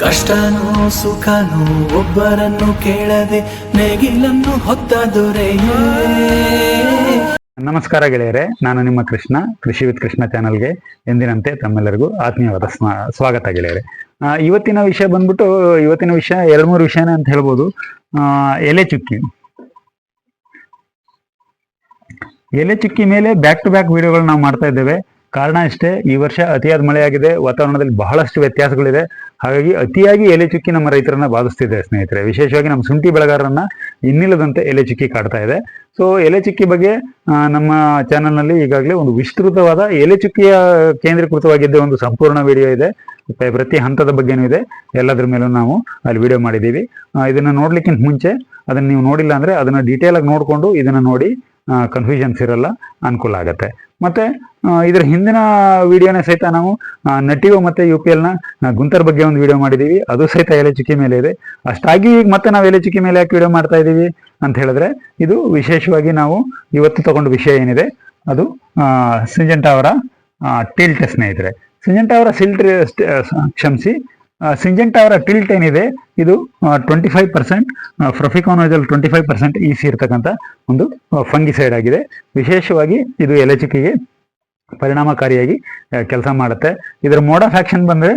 ಕಷ್ಟನೋ ಸುಖನೋ ಒಬ್ಬರನ್ನು ಕೇಳದೆ ನೇಗಿಲನ್ನು ಹೊತ್ತ ದೊರೆಯೇ. ನಮಸ್ಕಾರ ಗೆಳೆಯರೆ, ನಾನು ನಿಮ್ಮ ಕೃಷ್ಣ, ಕೃಷಿ ವಿತ್ ಕೃಷ್ಣ ಚಾನಲ್ಗೆ ಎಂದಿನಂತೆ ತಮ್ಮೆಲ್ಲರಿಗೂ ಆತ್ಮೀಯವಾದ ಸ್ವಾಗತ ಗೆಳೆಯರೆ. ಇವತ್ತಿನ ವಿಷಯ ಬಂದ್ಬಿಟ್ಟು, ಇವತ್ತಿನ ವಿಷಯ ಎರಡು ಮೂರು ವಿಷಯನೇ ಅಂತ ಹೇಳ್ಬೋದು. ಎಲೆ ಚುಕ್ಕಿ. ಎಲೆ ಚುಕ್ಕಿ ಮೇಲೆ ಬ್ಯಾಕ್ ಟು ಬ್ಯಾಕ್ ವಿಡಿಯೋಗಳು ನಾವು ಮಾಡ್ತಾ ಇದ್ದೇವೆ. ಕಾರಣ ಇಷ್ಟೇ, ಈ ವರ್ಷ ಅತಿಯಾದ ಮಳೆಯಾಗಿದೆ. ವಾತಾವರಣದಲ್ಲಿ ಬಹಳಷ್ಟು ವ್ಯತ್ಯಾಸಗಳಿದೆ. ಹಾಗಾಗಿ ಅತಿಯಾಗಿ ಎಲೆ ಚುಕ್ಕಿ ನಮ್ಮ ರೈತರನ್ನ ಬಾಧಿಸ್ತಿದೆ ಸ್ನೇಹಿತರೆ. ವಿಶೇಷವಾಗಿ ನಮ್ಮ ಶುಂಠಿ ಬೆಳೆಗಾರರನ್ನ ಇನ್ನಿಲ್ಲದಂತೆ ಎಲೆ ಚುಕ್ಕಿ ಕಾಡ್ತಾ ಇದೆ. ಸೊ ಎಲೆ ಚುಕ್ಕಿ ಬಗ್ಗೆ ನಮ್ಮ ಚಾನೆಲ್ನಲ್ಲಿ ಈಗಾಗಲೇ ಒಂದು ವಿಸ್ತೃತವಾದ ಎಲೆ ಚುಕ್ಕಿಯ ಕೇಂದ್ರೀಕೃತವಾಗಿದ್ದ ಒಂದು ಸಂಪೂರ್ಣ ವಿಡಿಯೋ ಇದೆ. ಪ್ರ- ಪ್ರತಿ ಹಂತದ ಬಗ್ಗೆನೂ ಇದೆ. ಎಲ್ಲದರ ಮೇಲೂ ನಾವು ಅಲ್ಲಿ ವಿಡಿಯೋ ಮಾಡಿದ್ದೀವಿ. ಇದನ್ನು ನೋಡ್ಲಿಕ್ಕಿಂತ ಮುಂಚೆ ಅದನ್ನ ನೀವು ನೋಡಿಲ್ಲ ಅಂದ್ರೆ ಅದನ್ನ ಡೀಟೇಲ್ ಆಗಿ ನೋಡ್ಕೊಂಡು ಇದನ್ನ ನೋಡಿ ಕನ್ಫ್ಯೂಷನ್ಸ್ ಇರಲ್ಲ, ಅನುಕೂಲ ಆಗುತ್ತೆ. ಮತ್ತೆ ಇದರ ಹಿಂದಿನ ವಿಡಿಯೋನೇ ಸಹಿತ ನಾವು ನಟಿಯೋ ಮತ್ತೆ ಯು ಪಿ ಎಲ್ನ ಗುಂತರ್ ಬಗ್ಗೆ ಒಂದು ವಿಡಿಯೋ ಮಾಡಿದ್ದೀವಿ ಅದು ಸಹಿತ ಎಲೆ ಚುಕ್ಕಿ ಮೇಲೆ ಇದೆ. ಅಷ್ಟಾಗಿ ಈಗ ಮತ್ತೆ ನಾವು ಎಲೆ ಚುಕ್ಕಿ ಮೇಲೆ ಯಾಕೆ ವಿಡಿಯೋ ಮಾಡ್ತಾ ಇದ್ದೀವಿ ಅಂತ ಹೇಳಿದ್ರೆ, ಇದು ವಿಶೇಷವಾಗಿ ನಾವು ಇವತ್ತು ತಗೊಂಡ ವಿಷಯ ಏನಿದೆ, ಅದು ಸಿಂಜೆಂಟ ಅವರ ಟಿಲ್ಟ್ ಸ್ನೇಹಿತರೆ. ಸಿಂಜೆಂಟ ಅವರ ಸಿಲ್ಟ್ರಿ ಕ್ಷಮಿಸಿ ಸಿಂಜೆಂಟ ಅವರ ಟಿಲ್ಟ್ ಏನಿದೆ, ಇದು twenty five percent propiconazole twenty five percent EC ಇರ್ತಕ್ಕಂಥ ಒಂದು ಫಂಗಿಸೈಡ್ ಆಗಿದೆ. ವಿಶೇಷವಾಗಿ ಇದು ಎಲೆಚಿಕೆಗೆ ಪರಿಣಾಮಕಾರಿಯಾಗಿ ಕೆಲಸ ಮಾಡುತ್ತೆ. ಇದರ ಮೋಡ್ ಆಫ್ ಆಕ್ಷನ್ ಬಂದ್ರೆ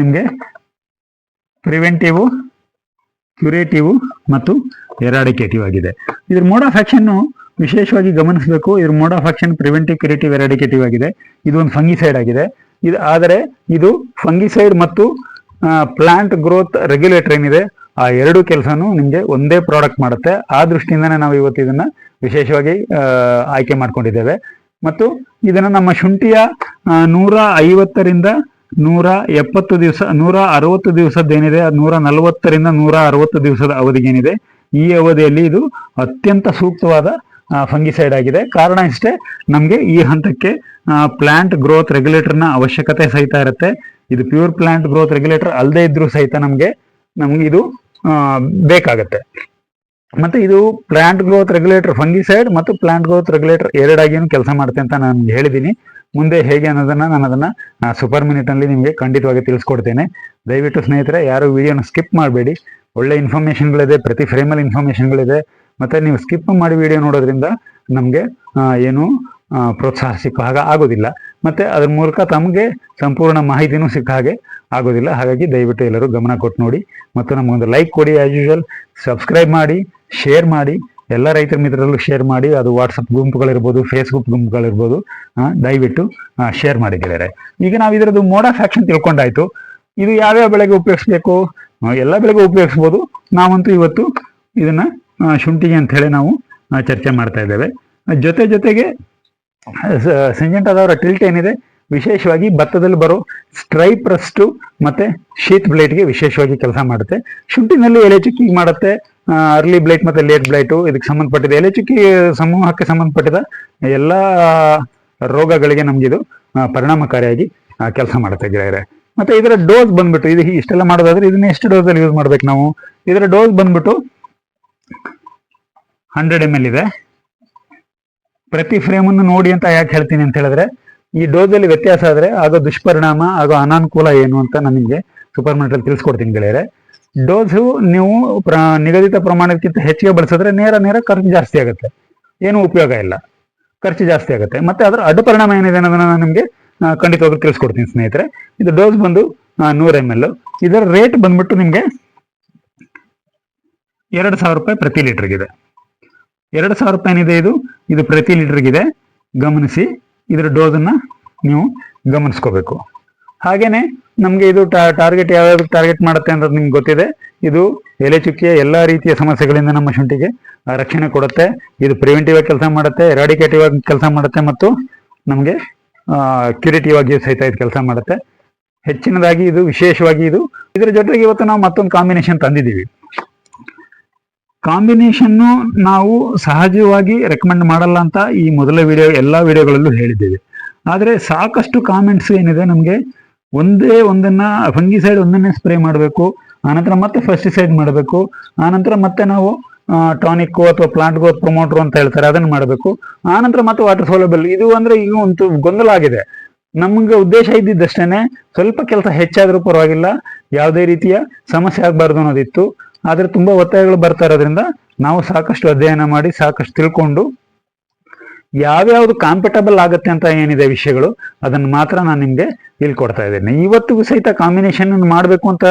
ನಿಮಗೆ ಪ್ರಿವೆಂಟಿವ್ ಕ್ಯೂರೇಟಿವ್ ಮತ್ತು ಎರಾಡಿಕೇಟಿವ್ ಆಗಿದೆ. ಇದ್ರ ಮೋಡ್ ಆಫ್ ಆಕ್ಷನ್ ವಿಶೇಷವಾಗಿ ಗಮನಿಸಬೇಕು. ಇದ್ರ mode of action preventive curative eradicative ಆಗಿದೆ. ಇದು ಒಂದು ಫಂಗಿಸೈಡ್ ಆಗಿದೆ. ಇದು, ಆದರೆ ಇದು ಫಂಗಿಸೈಡ್ ಮತ್ತು ಪ್ಲಾಂಟ್ ಗ್ರೋತ್ ರೆಗ್ಯುಲೇಟರ್ ಏನಿದೆ, ಆ ಎರಡು ಕೆಲಸನೂ ನಿಮಗೆ ಒಂದೇ ಪ್ರಾಡಕ್ಟ್ ಮಾಡುತ್ತೆ. ಆ ದೃಷ್ಟಿಯಿಂದನೇ ನಾವು ಇವತ್ತು ಇದನ್ನ ವಿಶೇಷವಾಗಿ ಆಯ್ಕೆ ಮಾಡ್ಕೊಂಡಿದ್ದೇವೆ. ಮತ್ತು ಇದನ್ನ ನಮ್ಮ ಶುಂಠಿಯ ನೂರ ಐವತ್ತರಿಂದ ನೂರ ಎಪ್ಪತ್ತು ದಿವಸ, ನೂರ ಅರವತ್ತು ದಿವಸದ್ದೇನಿದೆ ಏನಿದೆ ನೂರ ನಲವತ್ತರಿಂದ ನೂರ ಅರವತ್ತು ದಿವಸದ ಅವಧಿಗೇನಿದೆ. ಈ ಅವಧಿಯಲ್ಲಿ ಇದು ಅತ್ಯಂತ ಸೂಕ್ತವಾದ ಫಂಗಿಸೈಡ್ ಆಗಿದೆ. ಕಾರಣ ಇಷ್ಟೇ, ನಮಗೆ ಈ ಹಂತಕ್ಕೆ ಪ್ಲಾಂಟ್ ಗ್ರೋತ್ ರೆಗ್ಯುಲೇಟರ್ನ ಅವಶ್ಯಕತೆ ಸಹಿತ ಇರುತ್ತೆ. ಇದು ಪ್ಯೂರ್ ಪ್ಲಾಂಟ್ ಗ್ರೋತ್ ರೆಗ್ಯುಲೇಟರ್ ಅಲ್ಲದೆ ಇದ್ರೂ ಸಹಿತ ನಮಗೆ, ನಮ್ಗೆ ಇದು ಬೇಕಾಗತ್ತೆ. ಮತ್ತೆ ಇದು ಪ್ಲಾಂಟ್ ಗ್ರೋತ್ ರೆಗ್ಯುಲೇಟರ್ ಫಂಗಿಸೈಡ್ ಮತ್ತು ಪ್ಲಾಂಟ್ ಗ್ರೋತ್ ರೆಗ್ಯುಲೇಟರ್ ಎರಡಾಗಿಯೂ ಕೆಲಸ ಮಾಡುತ್ತೆ ಅಂತ ನಾನು ಹೇಳಿದ್ದೀನಿ ಮುಂದೆ ಹೇಗೆ ಅನ್ನೋದನ್ನ ನಾನು ಅದನ್ನ ಸೂಪರ್ ಮಿನಿಟ್ ಅಲ್ಲಿ ನಿಮಗೆ ಖಂಡಿತವಾಗಿ ತಿಳಿಸ್ಕೊಡ್ತೇನೆ. ದಯವಿಟ್ಟು ಸ್ನೇಹಿತರೆ, ಯಾರು ವಿಡಿಯೋನ ಸ್ಕಿಪ್ ಮಾಡಬೇಡಿ. ಒಳ್ಳೆ ಇನ್ಫಾರ್ಮೇಶನ್ಗಳಿದೆ ಪ್ರತಿ ಫ್ರೇಮಲ್ಲಿ ಇನ್ಫಾರ್ಮೇಶನ್ಗಳಿದೆ ಮತ್ತೆ ನೀವು ಸ್ಕಿಪ್ ಮಾಡಿ ವಿಡಿಯೋ ನೋಡೋದ್ರಿಂದ ನಮಗೆ ಏನು ಪ್ರೋತ್ಸಾಹ ಸಿಕ್ಕ ಹಾಗೆ ಆಗೋದಿಲ್ಲ. ಮತ್ತೆ ಅದ್ರ ಮೂಲಕ ತಮಗೆ ಸಂಪೂರ್ಣ ಮಾಹಿತಿನೂ ಸಿಕ್ಕ ಹಾಗೆ ಆಗೋದಿಲ್ಲ. ಹಾಗಾಗಿ ದಯವಿಟ್ಟು ಎಲ್ಲರೂ ಗಮನ ಕೊಟ್ಟು ನೋಡಿ. ಮತ್ತು ನಮಗೊಂದು ಲೈಕ್ ಕೊಡಿ ಆಸ್ ಯೂಶುವಲ್ ಸಬ್ಸ್ಕ್ರೈಬ್ ಮಾಡಿ ಶೇರ್ ಮಾಡಿ. ಎಲ್ಲ ರೈತರ ಮಿತ್ರರಲ್ಲೂ ಶೇರ್ ಮಾಡಿ. ಅದು ವಾಟ್ಸಪ್ ಗುಂಪುಗಳಿರ್ಬೋದು ಫೇಸ್ಬುಕ್ ಗುಂಪುಗಳಿರ್ಬೋದು ದಯವಿಟ್ಟು ಶೇರ್ ಮಾಡಿದ್ದಾರೆ ಈಗ ನಾವು ಇದರದ್ದು ಮೋಡ ಫ್ಯಾಕ್ಷನ್ ತಿಳ್ಕೊಂಡಾಯ್ತು. ಇದು ಯಾವ್ಯಾವ ಬೆಳೆಗೆ ಉಪಯೋಗಿಸ್ಬೇಕು? ಎಲ್ಲ ಬೆಳೆಗೂ ಉಪಯೋಗಿಸ್ಬೋದು. ನಾವಂತೂ ಇವತ್ತು ಇದನ್ನ ಶುಂಠಿಗೆ ಅಂತ ಹೇಳಿ ನಾವು ಚರ್ಚೆ ಮಾಡ್ತಾ ಇದ್ದೇವೆ. ಜೊತೆ ಜೊತೆಗೆ ಸಿಂಜೆಂಟಾದವರ ಟಿಲ್ಟ್ ಏನಿದೆ, ವಿಶೇಷವಾಗಿ ಭತ್ತದಲ್ಲಿ ಬರೋ ಸ್ಟ್ರೈಪ್ ರಸ್ಟು ಮತ್ತೆ ಶೀತ್ ಬ್ಲೇಟ್ಗೆ ವಿಶೇಷವಾಗಿ ಕೆಲಸ ಮಾಡುತ್ತೆ. ಶುಂಠಿನಲ್ಲಿ ಎಲೆ ಚುಕ್ಕಿ ಮಾಡುತ್ತೆ ಅರ್ಲಿ ಬ್ಲೈಟ್ ಮತ್ತೆ ಲೇಟ್ ಬ್ಲೈಟು ಇದಕ್ಕೆ ಸಂಬಂಧಪಟ್ಟಿದೆ. ಎಲೆ ಚುಕ್ಕಿ ಸಮೂಹಕ್ಕೆ ಸಂಬಂಧಪಟ್ಟಿದ ಎಲ್ಲ ರೋಗಗಳಿಗೆ ನಮ್ಗಿದು ಪರಿಣಾಮಕಾರಿಯಾಗಿ ಕೆಲಸ ಮಾಡುತ್ತೆ ಗೆಳೆಯರೆ ಮತ್ತೆ ಇದರ ಡೋಸ್ ಬಂದ್ಬಿಟ್ಟು, ಇದು ಇಷ್ಟೆಲ್ಲ ಮಾಡೋದಾದ್ರೆ, ಇದನ್ನ ಎಷ್ಟು ಡೋಸಲ್ಲಿ ಯೂಸ್ ಮಾಡ್ಬೇಕು ನಾವು? ಇದರ ಡೋಸ್ ಬಂದ್ಬಿಟ್ಟು ಹಂಡ್ರೆಡ್ ಎಂ ಎಲ್ ಇದೆ. ಪ್ರತಿ ಫ್ರೇಮ್ ಅನ್ನು ನೋಡಿ ಅಂತ ಯಾಕೆ ಹೇಳ್ತೀನಿ ಅಂತ ಹೇಳಿದ್ರೆ, ಈ ಡೋಸಲ್ಲಿ ವ್ಯತ್ಯಾಸ ಆದ್ರೆ ಆಗೋ ದುಷ್ಪರಿಣಾಮ, ಆಗೋ ಅನಾನುಕೂಲ ಏನು ಅಂತ ನಾನು ನಿಮಗೆ ಸೂಪರ್ ಮಾರ್ಕೆಟ್ ತಿಳಿಸ್ಕೊಡ್ತೀನಿ ಗೆಳೆಯರೆ. ಡೋಸು ನೀವು ಪ್ರ, ನಿಗದಿತ ಪ್ರಮಾಣಕ್ಕಿಂತ ಹೆಚ್ಚಿಗೆ ಬಳಸಿದ್ರೆ ನೇರ ನೇರ ಖರ್ಚು ಜಾಸ್ತಿ ಆಗುತ್ತೆ. ಏನು ಉಪಯೋಗ ಇಲ್ಲ. ಖರ್ಚು ಜಾಸ್ತಿ ಆಗುತ್ತೆ. ಮತ್ತೆ ಅದರ ಅಡ್ಡ ಪರಿಣಾಮ ಏನಿದೆ ಅನ್ನೋದನ್ನ ನಾನು ನಿಮಗೆ ಖಂಡಿತವಾಗ್ಲೂ ತಿಳಿಸ್ಕೊಡ್ತೀನಿ ಸ್ನೇಹಿತರೆ. ಇದು ಡೋಸ್ ಬಂದು ನೂರ ಎಂ ಎಲ್ ಇದರ ರೇಟ್ ಬಂದ್ಬಿಟ್ಟು ನಿಮಗೆ ಎರಡು ಸಾವಿರ ರೂಪಾಯಿ ಪ್ರತಿ ಲೀಟರ್ಗಿದೆ ಎರಡು ಸಾವಿರ ರೂಪಾಯಿ ಏನಿದೆ ಇದು? ಇದು ಪ್ರತಿ ಲೀಟರ್ಗಿದೆ ಗಮನಿಸಿ, ಇದರ ಡೋಸನ್ನ ನೀವು ಗಮನಿಸ್ಕೋಬೇಕು. ಹಾಗೇನೆ ನಮಗೆ ಇದು ಟಾರ್ಗೆಟ್ ಯಾವ ಟಾರ್ಗೆಟ್ ಮಾಡುತ್ತೆ ಅಂತ ನಿಮ್ಗೆ ಗೊತ್ತಿದೆ. ಇದು ಎಲೆ ಚುಕ್ಕಿಯ ಎಲ್ಲ ರೀತಿಯ ಸಮಸ್ಯೆಗಳಿಂದ ನಮ್ಮ ಶುಂಠಿಗೆ ರಕ್ಷಣೆ ಕೊಡುತ್ತೆ. ಇದು ಪ್ರಿವೆಂಟಿವ್ ಆಗಿ ಕೆಲಸ ಮಾಡುತ್ತೆ ಎರಾಡಿಕೇಟಿವ್ ಆಗಿ ಕೆಲಸ ಮಾಡುತ್ತೆ ಮತ್ತು ನಮಗೆ ಕ್ಯೂರಿಟಿವ್ ಆಗಿ ಸಹಿತ ಇದು ಕೆಲಸ ಮಾಡುತ್ತೆ. ಹೆಚ್ಚಿನದಾಗಿ ಇದು ವಿಶೇಷವಾಗಿ ಇದು. ಇದರ ಜೊತೆಗೆ ಇವತ್ತು ನಾವು ಮತ್ತೊಂದು ಕಾಂಬಿನೇಷನ್ ತಂದಿದ್ದೀವಿ. ಕಾಂಬಿನೇಷನ್ನು ನಾವು ಸಹಜವಾಗಿ ರೆಕಮೆಂಡ್ ಮಾಡಲ್ಲ ಅಂತ ಈ ಮೊದಲ ವಿಡಿಯೋ ಎಲ್ಲ ವಿಡಿಯೋಗಳಲ್ಲೂ ಹೇಳಿದ್ದೇವೆ. ಆದರೆ ಸಾಕಷ್ಟು ಕಾಮೆಂಟ್ಸ್ ಏನಿದೆ ನಮಗೆ ಒಂದೇ ಒಂದನ್ನ ಫಂಗಿಸೈಡ್ ಒಂದನ್ನೇ ಸ್ಪ್ರೇ ಮಾಡಬೇಕು ಆನಂತರ ಮತ್ತೆ ಫೆಸ್ಟಿಸೈಡ್ ಮಾಡಬೇಕು ಆನಂತರ ಮತ್ತೆ ನಾವು ಟಾನಿಕ್ ಅಥವಾ ಪ್ಲಾಂಟ್ ಗ್ರೋತ್ ಪ್ರಮೋಟರ್ ಅಂತ ಹೇಳ್ತಾರೆ, ಅದನ್ನು ಮಾಡಬೇಕು. ಆನಂತರ ಮತ್ತೆ ವಾಟರ್ ಸೋಲಬಲ್ ಇದು ಅಂದ್ರೆ ಈಗ ಒಂದು ಗೊಂದಲ ಆಗಿದೆ. ನಮ್ಗೆ ಉದ್ದೇಶ ಇದ್ದಿದ್ದಷ್ಟೇನೆ, ಸ್ವಲ್ಪ ಕೆಲಸ ಹೆಚ್ಚಾದ್ರೂ ಪರವಾಗಿಲ್ಲ, ಯಾವುದೇ ರೀತಿಯ ಸಮಸ್ಯೆ ಆಗಬಾರ್ದು ಅನ್ನೋದಿತ್ತು. ಆದ್ರೆ ತುಂಬಾ ಒತ್ತಾಯಗಳು ಬರ್ತಾ ಇರೋದ್ರಿಂದ ನಾವು ಸಾಕಷ್ಟು ಅಧ್ಯಯನ ಮಾಡಿ ಸಾಕಷ್ಟು ತಿಳ್ಕೊಂಡು ಯಾವ್ಯಾವ್ದು ಕಾಂಪಟಬಲ್ ಆಗುತ್ತೆ ಅಂತ ಏನಿದೆ ವಿಷಯಗಳು, ಅದನ್ನ ಮಾತ್ರ ನಾನು ನಿಮಗೆ ಇಲ್ಲಿ ಕೊಡ್ತಾ ಇದ್ದೇನೆ. ಇವತ್ತಿಗೂ ಸಹಿತ ಕಾಂಬಿನೇಷನ್ ಮಾಡಬೇಕು ಅಂತ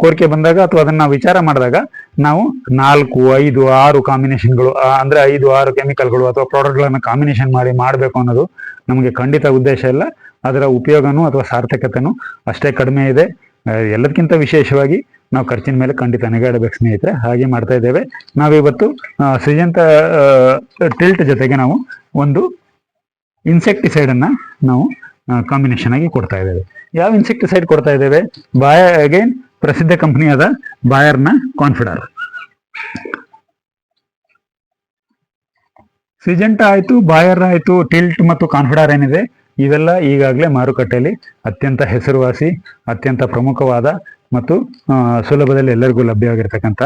ಕೋರಿಕೆ ಬಂದಾಗ ಅಥವಾ ಅದನ್ನ ವಿಚಾರ ಮಾಡಿದಾಗ ನಾವು ನಾಲ್ಕು, ಐದು, ಆರು ಕಾಂಬಿನೇಷನ್ಗಳು ಅಂದ್ರೆ ಐದು, ಆರು ಕೆಮಿಕಲ್ಗಳು ಅಥವಾ ಪ್ರಾಡಕ್ಟ್ಗಳನ್ನು ಕಾಂಬಿನೇಷನ್ ಮಾಡಿ ಮಾಡಬೇಕು ಅನ್ನೋದು ನಮಗೆ ಖಂಡಿತ ಉದ್ದೇಶ ಇಲ್ಲ. ಅದರ ಉಪಯೋಗನೂ ಅಥವಾ ಸಾರ್ಥಕತೆನೂ ಅಷ್ಟೇ ಕಡಿಮೆ ಇದೆ. ಎಲ್ಲದಕ್ಕಿಂತ ವಿಶೇಷವಾಗಿ ನಾವು ಖರ್ಚಿನ ಮೇಲೆ ಖಂಡಿತ ನೆಗಾಡಬೇಕು ಸ್ನೇಹಿತರೆ. ಹಾಗೆ ಮಾಡ್ತಾ ಇದ್ದೇವೆ. ನಾವಿವತ್ತು ಸಿಜಂತ ಟಿಲ್ಟ್ ಜೊತೆಗೆ ನಾವು ಒಂದು ಇನ್ಸೆಕ್ಟಿಸೈಡ್ ಅನ್ನ ನಾವು ಕಾಂಬಿನೇಷನ್ ಆಗಿ ಕೊಡ್ತಾ ಇದ್ದೇವೆ. ಯಾವ ಇನ್ಸೆಕ್ಟಿಸೈಡ್ ಕೊಡ್ತಾ ಇದ್ದೇವೆ? ಬಾಯ ಅಗೇನ್ ಪ್ರಸಿದ್ಧ ಕಂಪನಿಯಾದ ಬಾಯರ್ನ ಕಾನ್ಫಿಡರ್ ಸಿಜೆಂಟ ಆಯ್ತು ಬಾಯರ್ ಆಯಿತು ಟಿಲ್ಟ್ ಮತ್ತು ಕಾನ್ಫಿಡರ್ ಏನಿದೆ? ಇವೆಲ್ಲ ಈಗಾಗಲೇ ಮಾರುಕಟ್ಟೆಯಲ್ಲಿ ಅತ್ಯಂತ ಹೆಸರುವಾಸಿ, ಅತ್ಯಂತ ಪ್ರಮುಖವಾದ ಮತ್ತು ಸುಲಭದಲ್ಲಿ ಎಲ್ಲರಿಗೂ ಲಭ್ಯವಾಗಿರ್ತಕ್ಕಂಥ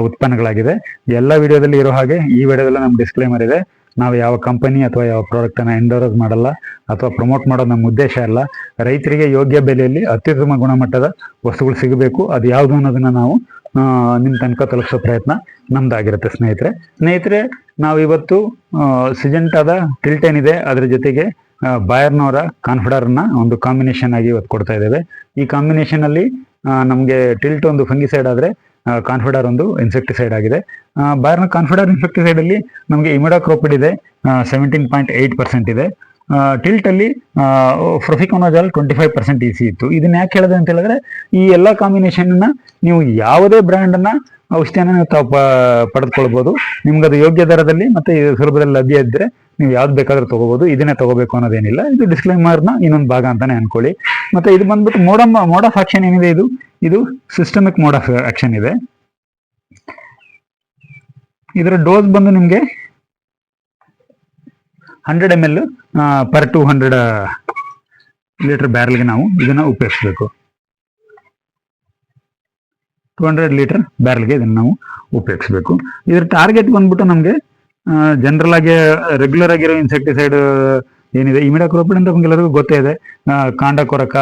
ಉತ್ಪನ್ನಗಳಾಗಿದೆ ಎಲ್ಲ ವಿಡಿಯೋದಲ್ಲಿ ಇರೋ ಹಾಗೆ ಈ ವಿಡಿಯೋದಲ್ಲಿ ನಮ್ಮ ಡಿಸ್ಕ್ಲೇಮರ್ ಇದೆ. ನಾವು ಯಾವ ಕಂಪನಿ ಅಥವಾ ಯಾವ ಪ್ರಾಡಕ್ಟ್ ಅನ್ನ ಎಂಡೋರಸ್ ಮಾಡಲ್ಲ ಅಥವಾ ಪ್ರಮೋಟ್ ಮಾಡೋದು ನಮ್ಮ ಉದ್ದೇಶ ಅಲ್ಲ ರೈತರಿಗೆ ಯೋಗ್ಯ ಬೆಲೆಯಲ್ಲಿ ಅತ್ಯುತ್ತಮ ಗುಣಮಟ್ಟದ ವಸ್ತುಗಳು ಸಿಗಬೇಕು. ಅದು ಯಾವುದು ಅನ್ನೋದನ್ನ ನಾವು ಆ, ನಿಮ್ ತನಕ ತಲುಪಿಸೋ ಪ್ರಯತ್ನ ನಮ್ದಾಗಿರುತ್ತೆ ಸ್ನೇಹಿತರೆ. ಸ್ನೇಹಿತರೆ ನಾವಿವತ್ತು ಸಿಜೆಂಟಾದ ಟಿಲ್ಟ್ ಏನಿದೆ ಅದ್ರ ಜೊತೆಗೆ ಬಾಯರ್ನವರ ಕಾನ್ಫಿಡರ್ನ ಒಂದು ಕಾಂಬಿನೇಷನ್ ಆಗಿ ಇವತ್ತು ಕೊಡ್ತಾ ಇದ್ದೇವೆ. ಈ ಕಾಂಬಿನೇಷನ್ ಅಲ್ಲಿ ಆ, ನಮ್ಗೆ ಟಿಲ್ಟ್ ಒಂದು ಫಂಗಿಸೈಡ್ ಆದ್ರೆ ಕಾನ್ಫಿಡರ್ ಒಂದು ಇನ್ಸೆಕ್ಟಿಸೈಡ್ ಆಗಿದೆ. ಆ, ಬಾಯರ್ನ ಕಾನ್ಫಿಡರ್ ಇನ್ಸೆಕ್ಟಿಸೈಡ್ ಅಲ್ಲಿ ನಮಗೆ ಇಮಿಡಾಕ್ರೋಪಿಡ್ ಇದೆ. ಸೆವೆಂಟೀನ್ ಪಾಯಿಂಟ್ ಏಯ್ಟ್ ಪರ್ಸೆಂಟ್ ಇದೆ. ಟಿಲ್ಟ್ ಅಲ್ಲಿ propiconazole twenty five percent E ಇತ್ತು. ಇದನ್ನ ಯಾಕೆ ಹೇಳಿದೆ ಅಂತ ಹೇಳಿದ್ರೆ, ಈ ಎಲ್ಲ ಕಾಂಬಿನೇಷನ್ ನೀವು ಯಾವುದೇ ಬ್ರ್ಯಾಂಡ್ ಔಷಧಿಯನ್ನು ನೀವು ತಾವು ಪ- ಪಡೆದುಕೊಳ್ಬಹುದು ನಿಮ್ಗೆ ಅದು ಯೋಗ್ಯ ದರದಲ್ಲಿ ಮತ್ತೆ ಸುಲಭದಲ್ಲಿ ಲಭ್ಯ ಇದ್ದರೆ ನೀವು ಯಾವ್ದು ಬೇಕಾದ್ರೂ ತಗೋಬಹುದು ಇದನ್ನೇ ತಗೋಬೇಕು ಅನ್ನೋದೇನಿಲ್ಲ. ಇದು ಡಿಸ್ಕ್ಲೈಮರ್ನ ಇನ್ನೊಂದು ಭಾಗ ಅಂತಾನೆ ಅನ್ಕೊಳ್ಳಿ. ಮತ್ತೆ ಇದು ಬಂದ್ಬಿಟ್ಟು ಮೋಡಮ್ ಮೋಡ್ ಆಫ್ ಆಕ್ಷನ್ ಏನಿದೆ ಇದು? ಇದು ಸಿಸ್ಟಮಿಕ್ ಮೋಡ್ ಆಫ್ ಆಕ್ಷನ್ ಇದೆ. ಇದರ ಡೋಸ್ ಬಂದು ನಿಮಗೆ hundred M L per two hundred litre ಬ್ಯಾರಲ್ಗೆ ನಾವು ಇದನ್ನ ಉಪಯೋಗಿಸ್ಬೇಕು. ಟೂ ಹಂಡ್ರೆಡ್ ಲೀಟರ್ ಬ್ಯಾರಲ್ಗೆ ಇದನ್ನ ನಾವು ಉಪಯೋಗಿಸ್ಬೇಕು. ಇದ್ರ ಟಾರ್ಗೆಟ್ ಬಂದ್ಬಿಟ್ಟು ನಮಗೆ ಜನರಲ್ ಆಗಿ ರೆಗ್ಯುಲರ್ ಆಗಿರೋ ಇನ್ಸೆಕ್ಟಿಸೈಡ್ ಏನಿದೆ ಇಮಿಡಾಕ್ರೋಪಿಡ್ ಅಂತ ನಮ್ಗೆಲ್ಲರಿಗೂ ಗೊತ್ತೇ ಇದೆ. ಕಾಂಡ ಕೊರಕ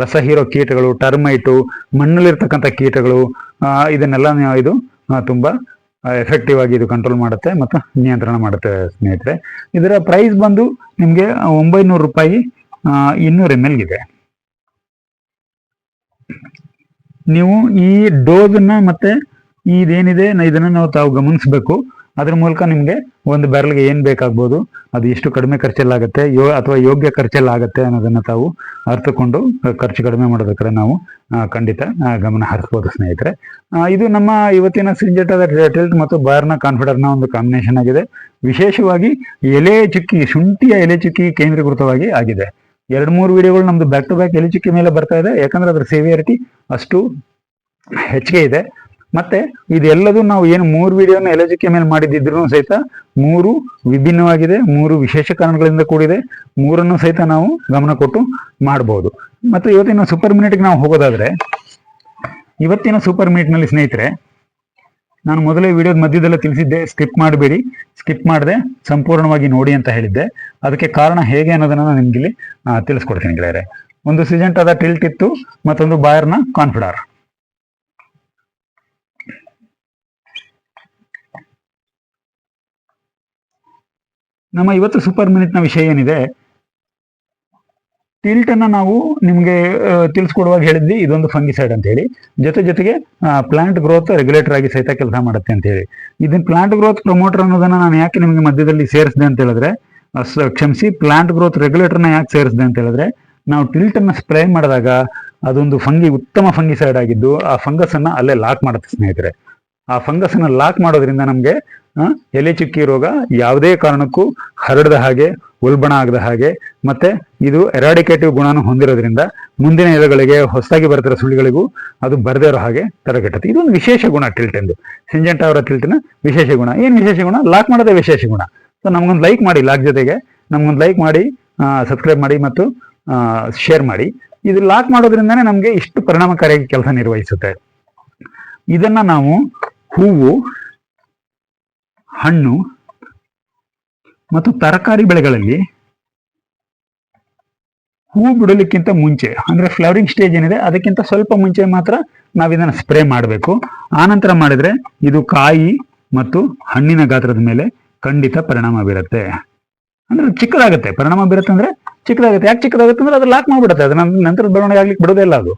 ರಸ ಹೀರೋ ಕೀಟಗಳು ಟರ್ಮೈಟು ಮಣ್ಣಲ್ಲಿರ್ತಕ್ಕಂಥ ಕೀಟಗಳು ಇದನ್ನೆಲ್ಲ ಇದು ತುಂಬಾ ಎಫೆಕ್ಟಿವ್ ಆಗಿ ಇದು ಕಂಟ್ರೋಲ್ ಮಾಡುತ್ತೆ ಮತ್ತು ನಿಯಂತ್ರಣ ಮಾಡುತ್ತೆ ಸ್ನೇಹಿತರೆ. ಇದರ ಪ್ರೈಸ್ ಬಂದು ನಿಮಗೆ ಒಂಬೈನೂರು ರೂಪಾಯಿ ಇನ್ನೂರು ಎಂ ಎಲ್ಗಿದೆ ನೀವು ಈ ಡೋಸನ್ನ ಮತ್ತೆ ಇದೇನಿದೆ, ಇದನ್ನ ನಾವು ತಾವು ಗಮನಿಸಬೇಕು. ಅದ್ರ ಮೂಲಕ ನಿಮಗೆ ಒಂದು ಬ್ಯಾರಲ್ಗೆ ಏನು ಬೇಕಾಗ್ಬೋದು? ಅದು ಎಷ್ಟು ಕಡಿಮೆ ಖರ್ಚಲ್ಲಾಗುತ್ತೆ? ಯೋ, ಅಥವಾ ಯೋಗ್ಯ ಖರ್ಚಲ್ಲಾಗುತ್ತೆ ಅನ್ನೋದನ್ನ ತಾವು ಅರ್ಥಕೊಂಡು ಖರ್ಚು ಕಡಿಮೆ ಮಾಡೋದಕ್ಕೆ ನಾವು ಖಂಡಿತ ಗಮನ ಹರಿಸ್ಬೋದು ಸ್ನೇಹಿತರೆ. ಇದು ನಮ್ಮ ಇವತ್ತಿನ ಸಿಂಜೆಟದ ಟಿಲ್ಟ್ ಮತ್ತು ಬಾರ್ನ ಕಾನ್ಫಿಡರ್ನ ಒಂದು ಕಾಂಬಿನೇಷನ್ ಆಗಿದೆ. ವಿಶೇಷವಾಗಿ ಎಲೆ ಚುಕ್ಕಿ, ಶುಂಠಿಯ ಎಲೆ ಚುಕ್ಕಿ ಕೇಂದ್ರೀಕೃತವಾಗಿ ಆಗಿದೆ. ಎರಡು ಮೂರು ವಿಡಿಯೋಗಳು ನಮ್ದು ಬ್ಯಾಕ್ ಟು ಬ್ಯಾಕ್ ಎಲೆ ಚುಕ್ಕಿ ಮೇಲೆ ಬರ್ತಾ ಇದೆ. ಯಾಕಂದ್ರೆ ಅದ್ರ ಸಿವಿಯರಿಟಿ ಅಷ್ಟು ಹೆಚ್ಚಿಗೆ ಇದೆ. ಮತ್ತೆ ಇದೆಲ್ಲದೂ ನಾವು ಏನು ಮೂರು ವಿಡಿಯೋನ ಎಲೆಜಿಕೆ ಮೇಲೆ ಮಾಡಿದ್ದಿದ್ರು ಸಹಿತ ಮೂರು ವಿಭಿನ್ನವಾಗಿದೆ, ಮೂರು ವಿಶೇಷ ಕಾರಣಗಳಿಂದ ಕೂಡಿದೆ, ಮೂರನ್ನು ಸಹಿತ ನಾವು ಗಮನ ಕೊಟ್ಟು ಮಾಡಬಹುದು ಮತ್ತೆ ಇವತ್ತಿನ ಸೂಪರ್ ಮಿನಿಟ್ಗೆ ನಾವು ಹೋಗೋದಾದ್ರೆ, ಇವತ್ತಿನ ಸೂಪರ್ ಮಿನಿಟ್ನಲ್ಲಿ ಸ್ನೇಹಿತರೆ, ನಾನು ಮೊದಲೇ ವಿಡಿಯೋದ ಮಧ್ಯದಲ್ಲೇ ತಿಳಿಸಿದ್ದೆ ಸ್ಕಿಪ್ ಮಾಡಬೇಡಿ ಸ್ಕಿಪ್ ಮಾಡದೆ, ಸಂಪೂರ್ಣವಾಗಿ ನೋಡಿ ಅಂತ ಹೇಳಿದ್ದೆ. ಅದಕ್ಕೆ ಕಾರಣ ಹೇಗೆ ಅನ್ನೋದನ್ನ ನಾನು ನಿಮ್ಗೆ ಇಲ್ಲಿ ತಿಳಿಸ್ಕೊಡ್ತೀನಿ ಗೆಳೆಯರೆ. ಒಂದು ಸಿಜೆಂಟ್ ಆದ ಟಿಲ್ಟ್ ಇತ್ತು, ಮತ್ತೊಂದು ಬಾಯರ್ನ ಕಾನ್ಫಿಡರ್ ನಮ್ಮ ಇವತ್ತು ಸೂಪರ್ ಮಿನಿಟ್ನ ವಿಷಯ ಏನಿದೆ? ಟಿಲ್ಟ್ ಅನ್ನ ನಾವು ನಿಮಗೆ ತಿಳಿಸ್ಕೊಡುವಾಗ ಹೇಳಿದ್ವಿ, ಇದೊಂದು ಫಂಗಿಸೈಡ್ ಅಂತ ಹೇಳಿ. ಜೊತೆ ಜೊತೆಗೆ ಪ್ಲಾಂಟ್ ಗ್ರೋತ್ ರೆಗ್ಯುಲೇಟರ್ ಆಗಿ ಸಹಿತ ಕೆಲಸ ಮಾಡುತ್ತೆ ಅಂತ ಹೇಳಿ. ಇದನ್ನ ಪ್ಲಾಂಟ್ ಗ್ರೋತ್ ಪ್ರಮೋಟರ್ ಅನ್ನೋದನ್ನ ನಾನು ಯಾಕೆ ನಿಮಗೆ ಮಧ್ಯದಲ್ಲಿ ಸೇರಿಸಿದೆ ಅಂತ ಹೇಳಿದ್ರೆ ಕ್ಷಮಿಸಿ ಪ್ಲಾಂಟ್ ಗ್ರೋತ್ ರೆಗ್ಯುಲೇಟರ್ನ ಯಾಕೆ ಸೇರಿಸಿದೆ ಅಂತ ಹೇಳಿದ್ರೆ, ನಾವು ಟಿಲ್ಟ್ ಅನ್ನ ಸ್ಪ್ರೇ ಮಾಡಿದಾಗ ಅದೊಂದು ಫಂಗಿ ಉತ್ತಮ ಫಂಗಿಸೈಡ್ ಆಗಿದ್ದು, ಆ ಫಂಗಸ್ ಅನ್ನ ಅಲ್ಲೇ ಲಾಕ್ ಮಾಡುತ್ತೆ ಸ್ನೇಹಿತರೆ. ಆ ಫಂಗಸ್ ಅನ್ನ ಲಾಕ್ ಮಾಡೋದ್ರಿಂದ ನಮಗೆ ಎಲೆ ಚುಕ್ಕಿ ರೋಗ ಯಾವುದೇ ಕಾರಣಕ್ಕೂ ಹರಡದ ಹಾಗೆ, ಉಲ್ಬಣ ಆಗದ ಹಾಗೆ, ಮತ್ತೆ ಇದು ಎರಾಡಿಕೇಟಿವ್ ಗುಣನ ಹೊಂದಿರೋದ್ರಿಂದ ಮುಂದಿನ ಎಲೆಗಳಿಗೆ ಹೊಸದಾಗಿ ಬರ್ತಿರೋ ಸುಳ್ಳಿಗಳಿಗೂ ಅದು ಬರದೇ ಇರೋ ಹಾಗೆ ತಡೆಗಟ್ಟುತ್ತೆ ಇದೊಂದು ವಿಶೇಷ ಗುಣ ಟಿಲ್ಟ್ ಎಂದು. ಸಿಂಜೆಂಟ ಅವರ ಟಿಲ್ಟ್ನ ವಿಶೇಷ ಗುಣ. ಏನ್ ವಿಶೇಷ ಗುಣ? ಲಾಕ್ ಮಾಡೋದೇ ವಿಶೇಷ ಗುಣ. ಸೊ ನಮ್ಗೊಂದು ಲೈಕ್ ಮಾಡಿ ಲಾಕ್ ಜೊತೆಗೆ ನಮ್ಗೊಂದು ಲೈಕ್ ಮಾಡಿ ಸಬ್ಸ್ಕ್ರೈಬ್ ಮಾಡಿ ಮತ್ತು ಶೇರ್ ಮಾಡಿ. ಇದು ಲಾಕ್ ಮಾಡೋದ್ರಿಂದನೇ ನಮಗೆ ಇಷ್ಟು ಪರಿಣಾಮಕಾರಿಯಾಗಿ ಕೆಲಸ ನಿರ್ವಹಿಸುತ್ತೆ. ಇದನ್ನ ನಾವು ಹೂವು, ಹಣ್ಣು ಮತ್ತು ತರಕಾರಿ ಬೆಳೆಗಳಲ್ಲಿ ಹೂ ಬಿಡಲಿಕ್ಕಿಂತ ಮುಂಚೆ, ಅಂದ್ರೆ ಫ್ಲವರಿಂಗ್ ಸ್ಟೇಜ್ ಏನಿದೆ, ಅದಕ್ಕಿಂತ ಸ್ವಲ್ಪ ಮುಂಚೆ ಮಾತ್ರ ನಾವು ಇದನ್ನ ಸ್ಪ್ರೇ ಮಾಡಬೇಕು. ಆನಂತರ ಮಾಡಿದ್ರೆ ಇದು ಕಾಯಿ ಮತ್ತು ಹಣ್ಣಿನ ಗಾತ್ರದ ಮೇಲೆ ಖಂಡಿತ ಪರಿಣಾಮ ಬೀರುತ್ತೆ. ಅಂದ್ರೆ ಚಿಕ್ಕದಾಗುತ್ತೆ. ಪರಿಣಾಮ ಬೀರುತ್ತೆ ಅಂದ್ರೆ ಚಿಕ್ಕದಾಗುತ್ತೆ. ಯಾಕೆ ಚಿಕ್ಕದಾಗುತ್ತೆ ಅಂದ್ರೆ ಅದು ಲಾಕ್ ಮಾಡಿಬಿಡುತ್ತೆ. ಅದನ್ನ ನಂತರ ಬೆಳವಣಿಗೆ ಆಗ್ಲಿಕ್ಕೆ ಬಿಡೋದೇ ಇಲ್ಲ ಅದು.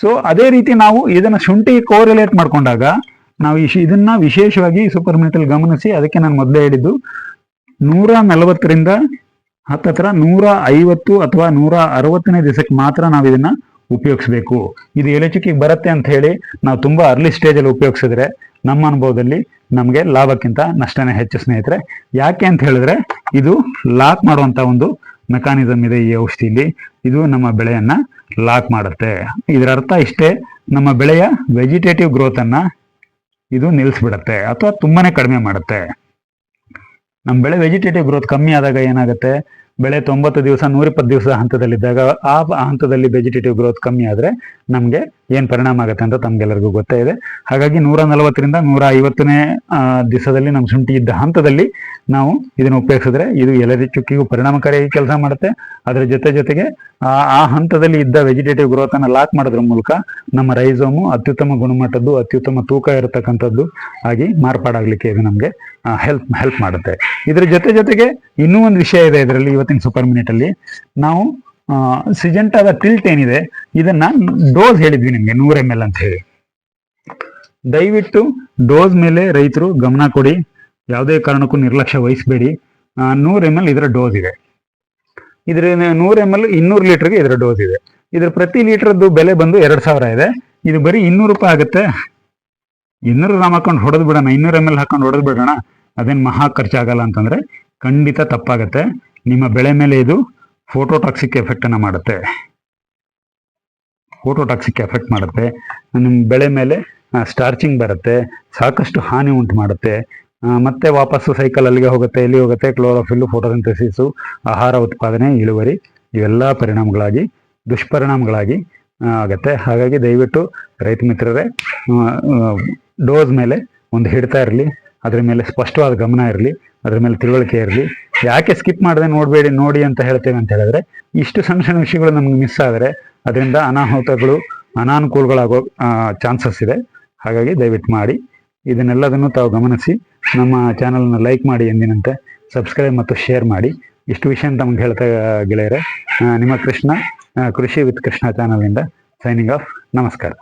ಸೊ ಅದೇ ರೀತಿ ನಾವು ಇದನ್ನ ಶುಂಠಿ ಕೋರಿಲೇಟ್ ಮಾಡ್ಕೊಂಡಾಗ ನಾವು ಇದನ್ನ ವಿಶೇಷವಾಗಿ ಸೂಪರ್ ಮಿನಿಟಲ್ ಗಮನಿಸಿ, ಅದಕ್ಕೆ ನಾನು ಮೊದಲೇ ಹೇಳಿದ್ದು, ನೂರ ನಲವತ್ತರಿಂದ ಹತ್ತತ್ರ ನೂರ ಐವತ್ತು ಅಥವಾ ನೂರ ಅರವತ್ತನೇ ದಿವಸಕ್ಕೆ ಮಾತ್ರ ನಾವು ಇದನ್ನ ಉಪಯೋಗಿಸ್ಬೇಕು. ಇದು ಎಲೆಚುಕ್ಕಿಗೆ ಬರುತ್ತೆ ಅಂತ ಹೇಳಿ ನಾವು ತುಂಬಾ ಅರ್ಲಿ ಸ್ಟೇಜಲ್ಲಿ ಉಪಯೋಗಿಸಿದ್ರೆ ನಮ್ಮ ಅನುಭವದಲ್ಲಿ ನಮಗೆ ಲಾಭಕ್ಕಿಂತ ನಷ್ಟನೇ ಹೆಚ್ಚು ಸ್ನೇಹಿತರೆ. ಯಾಕೆ ಅಂತ ಹೇಳಿದ್ರೆ, ಇದು ಲಾಕ್ ಮಾಡುವಂತ ಒಂದು ಮೆಕಾನಿಸಮ್ ಇದೆ ಈ ಔಷಧಿಲಿ. ಇದು ನಮ್ಮ ಬೆಳೆಯನ್ನ ಲಾಕ್ ಮಾಡುತ್ತೆ. ಇದರ ಅರ್ಥ ಇಷ್ಟೇ, ನಮ್ಮ ಬೆಳೆಯ ವೆಜಿಟೇಟಿವ್ ಗ್ರೋತ್ ಅನ್ನ ಇದು ನಿಲ್ಲಿಸ್ಬಿಡತ್ತೆ ಅಥವಾ ತುಂಬಾನೇ ಕಡಿಮೆ ಮಾಡುತ್ತೆ. ನಮ್ಮ ಬೆಳೆ ವೆಜಿಟೇಟಿವ್ ಗ್ರೋತ್ ಕಮ್ಮಿ ಆದಾಗ ಏನಾಗುತ್ತೆ? ಬೆಳೆ ತೊಂಬತ್ತು ದಿವಸ, ನೂರಿಪ್ಪತ್ತು ದಿವಸ ಹಂತದಲ್ಲಿದ್ದಾಗ ಆ ಹಂತದಲ್ಲಿ ವೆಜಿಟೇಟಿವ್ ಗ್ರೋತ್ ಕಮ್ಮಿ ಆದ್ರೆ ನಮಗೆ ಏನ್ ಪರಿಣಾಮ ಆಗುತ್ತೆ ಅಂತ ತಮ್ಗೆಲ್ಲರಿಗೂ ಗೊತ್ತೇ ಇದೆ. ಹಾಗಾಗಿ ನೂರ ನಲವತ್ತರಿಂದ ನೂರ ಐವತ್ತನೇ ದಿವಸದಲ್ಲಿ ನಮ್ಮ ಶುಂಠಿ ಇದ್ದ ಹಂತದಲ್ಲಿ ನಾವು ಇದನ್ನು ಉಪಯೋಗಿಸಿದ್ರೆ ಇದು ಎಲರಿ ಚುಕ್ಕಿಗೂ ಪರಿಣಾಮಕಾರಿಯಾಗಿ ಕೆಲಸ ಮಾಡುತ್ತೆ. ಅದರ ಜೊತೆ ಜೊತೆಗೆ, ಆ ಹಂತದಲ್ಲಿ ಇದ್ದ ವೆಜಿಟೇಟಿವ್ ಗ್ರೋತ್ ಅನ್ನ ಲಾಕ್ ಮಾಡೋದ್ರ ಮೂಲಕ ನಮ್ಮ ರೈಸೋಮು ಅತ್ಯುತ್ತಮ ಗುಣಮಟ್ಟದ್ದು, ಅತ್ಯುತ್ತಮ ತೂಕ ಇರತಕ್ಕಂಥದ್ದು ಆಗಿ ಮಾರ್ಪಾಡಾಗ್ಲಿಕ್ಕೆ ಇದು ನಮಗೆ ಹೆಲ್ಪ್ ಹೆಲ್ಪ್ ಮಾಡುತ್ತೆ. ಇದ್ರ ಜೊತೆ ಜೊತೆಗೆ ಇನ್ನೂ ಒಂದು ವಿಷಯ ಇದೆ ಇದರಲ್ಲಿ, ಇವತ್ತಿನ ಸೂಪರ್ ಮಿನಿಟ್ ಅಲ್ಲಿ. ನಾವು ಸಿಜೆಂಟಾದ ಟಿಲ್ಟ್ ಏನಿದೆ, ಇದನ್ನ ಡೋಸ್ ಹೇಳಿದ್ವಿ ನಿಮ್ಗೆ, ನೂರ ಎಂ ಎಲ್ ಅಂತ ಹೇಳಿ. ದಯವಿಟ್ಟು ಡೋಸ್ ಮೇಲೆ ರೈತರು ಗಮನ ಕೊಡಿ, ಯಾವುದೇ ಕಾರಣಕ್ಕೂ ನಿರ್ಲಕ್ಷ್ಯ ವಹಿಸಬೇಡಿ. ನೂರ ಎಂ ಎಲ್ ಇದರ ಡೋಸ್ ಇದೆ. ಇದ್ರ ನೂರ ಎಂ ಎಲ್ ಇನ್ನೂರು ಲೀಟರ್ಗೆ ಇದರ ಡೋಸ್ ಇದೆ. ಇದ್ರ ಪ್ರತಿ ಲೀಟರ್ದು ಬೆಲೆ ಬಂದು ಎರಡ್ ಸಾವಿರ ಇದೆ. ಇದು ಬರೀ ಇನ್ನೂರು ರೂಪಾಯಿ ಆಗುತ್ತೆ. ಇನ್ನೂರು ಗ್ರಾಮ್ ಹಾಕೊಂಡು ಹೊಡೆದು ಬಿಡೋಣ, ಇನ್ನೂರು ಎಂ ಎಲ್ ಹಾಕೊಂಡು ಹೊಡೆದು ಬಿಡೋಣ, ಅದೇನು ಮಹಾ ಖರ್ಚಾಗಲ್ಲ ಅಂತಂದ್ರೆ ಖಂಡಿತ ತಪ್ಪಾಗತ್ತೆ. ನಿಮ್ಮ ಬೆಳೆ ಮೇಲೆ ಇದು ಫೋಟೋಟಾಕ್ಸಿಕ್ ಎಫೆಕ್ಟ್ ಅನ್ನ ಮಾಡುತ್ತೆ. ಫೋಟೋಟಾಕ್ಸಿಕ್ ಎಫೆಕ್ಟ್ ಮಾಡುತ್ತೆ. ನಿಮ್ಮ ಬೆಳೆ ಮೇಲೆ ಸ್ಟಾರ್ಚಿಂಗ್ ಬರುತ್ತೆ. ಸಾಕಷ್ಟು ಹಾನಿ ಉಂಟು ಮಾಡುತ್ತೆ. ಮತ್ತೆ ವಾಪಸ್ಸು ಸೈಕಲ್ ಅಲ್ಲಿಗೆ ಹೋಗುತ್ತೆ, ಇಲ್ಲಿ ಹೋಗುತ್ತೆ ಕ್ಲೋರೋಫಿಲ್ಲು ಫೋಟೋಸಿಂಥಸಿಸು ಆಹಾರ ಉತ್ಪಾದನೆ, ಇಳುವರಿ, ಇವೆಲ್ಲ ಪರಿಣಾಮಗಳಾಗಿ, ದುಷ್ಪರಿಣಾಮಗಳಾಗಿ ಆಗತ್ತೆ. ಹಾಗಾಗಿ ದಯವಿಟ್ಟು ರೈತ ಮಿತ್ರರೇ ಡೋಸ್ ಮೇಲೆ ಒಂದು ಹಿಡ್ತಾ ಇರಲಿ. ಅದ್ರ ಮೇಲೆ ಸ್ಪಷ್ಟವಾದ ಗಮನ ಇರಲಿ. ಅದ್ರ ಮೇಲೆ ತಿಳುವಳಿಕೆ ಇರಲಿ. ಯಾಕೆ ಸ್ಕಿಪ್ ಮಾಡದೆ ನೋಡಬೇಡಿ, ನೋಡಿ ಅಂತ ಹೇಳ್ತೇವೆ ಅಂತ ಹೇಳಿದ್ರೆ, ಇಷ್ಟು ಸಣ್ಣ ಸಣ್ಣ ವಿಷಯಗಳು ನಮ್ಗೆ ಮಿಸ್ ಆದರೆ ಅದರಿಂದ ಅನಾಹುತಗಳು, ಅನಾನುಕೂಲಗಳಾಗೋ ಚಾನ್ಸಸ್ ಇದೆ. ಹಾಗಾಗಿ ದಯವಿಟ್ಟು ಮಾಡಿ. ಇದನ್ನೆಲ್ಲದನ್ನು ತಾವು ಗಮನಿಸಿ, ನಮ್ಮ ಚಾನಲ್ನ ಲೈಕ್ ಮಾಡಿ ಎಂದಿನಂತೆ ಸಬ್ಸ್ಕ್ರೈಬ್ ಮತ್ತು ಶೇರ್ ಮಾಡಿ. ಇಷ್ಟು ವಿಷಯ ತಮ್ಗೆ ಹೇಳ್ತಾ, ಗೆಳೆಯರೆ ನಿಮ್ಮ ಕೃಷ್ಣ ಕೃಷಿ ವಿತ್ ಕೃಷ್ಣ ಚಾನಲ್ನಿಂದ ಸೈನಿಂಗ್ ಆಫ್ ನಮಸ್ಕಾರ.